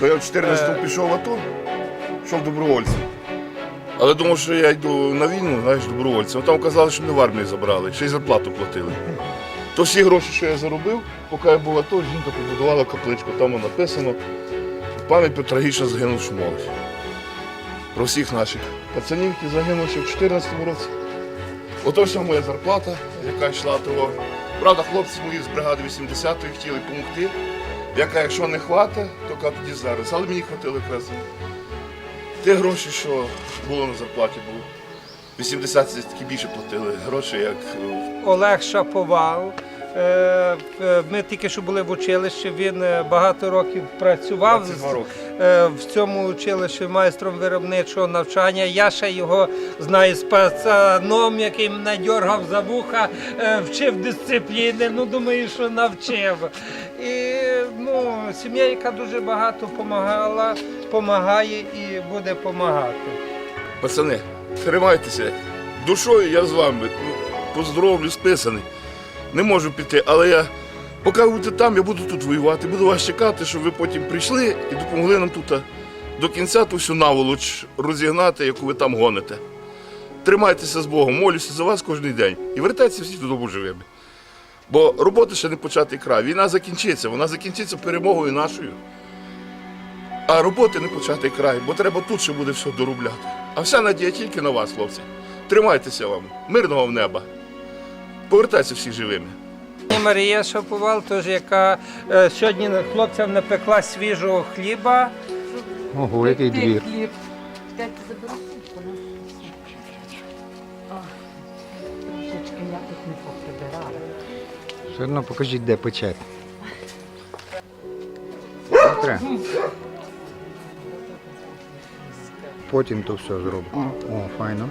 То я в 14-му пішов в АТО, йшов добровольцем. Але думав, що я йду на війну, знаєш, добровольцем. Там казали, що мене в армію забрали, ще й зарплату платили. То всі гроші, що я заробив, поки я був АТО, жінка побудувала капличку, там написано. Пам'ять про трагічно загинувшу молодь. Про всіх наших пацанів, які загинули ще в 2014 році. Ото вся моя зарплата, яка йшла того. Правда, хлопці мої з бригади 80-ї хотіли допомогти. Яка, якщо не хватить, то кажу, тоді зараз. Але мені хватило якраз. Ті гроші, що було на зарплаті, було. 80 це таки більше платили гроші, як е, Олег Шаповал. Е, е, Ми тільки що були в училищі. Він е, багато років працював 22 в цьому училищі майстром виробничого навчання. Я ще його знаю з пацаном, який мене дьоргав за вуха, вчив дисципліни. Ну думаю, що навчив. І ну, сім'я, яка дуже багато допомагала, допомагає і буде допомагати. Пацани, тримайтеся. Душою я з вами. Ну, Поздоровлю, списаний. Не можу піти, але я, поки будете там, я буду тут воювати. Буду вас чекати, щоб ви потім прийшли і допомогли нам тут до кінця ту всю наволоч розігнати, яку ви там гоните. Тримайтеся з Богом, молюся за вас кожен день. І вертайтеся всі додому живими. Бо робота ще не початий край. Війна закінчиться, вона закінчиться перемогою нашою. А роботи не початий край, бо треба тут ще буде все доробляти. А вся надія тільки на вас, хлопці. Тримайтеся вам, мирного вам неба. Повертайтеся всі живими. Марія Шаповал, теж яка е, сьогодні хлопцям напекла свіжого хліба. Ого, який двір. Хліб. Дайте заберу сумку. Трошечки я тут не. Все одно покажіть, де. Не треба. Потім то все зробимо. О, файно.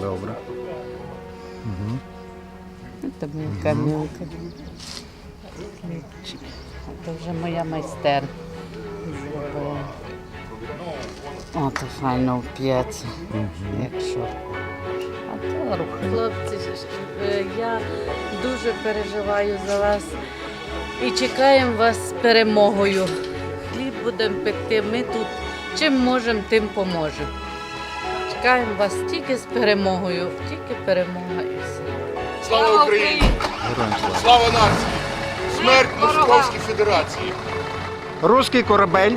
Добре. Це мілка, мілка. Це вже моя майстер. О, то файно вп'ється, якщо. Хлопці, е, я дуже переживаю за вас і чекаємо вас з перемогою. Хліб будемо пекти. Ми тут чим можемо, тим поможемо. Чекаємо вас тільки з перемогою, тільки перемога і все. Слава Україні! Слава. Слава нації! Смерть Московській Федерації! Руський корабель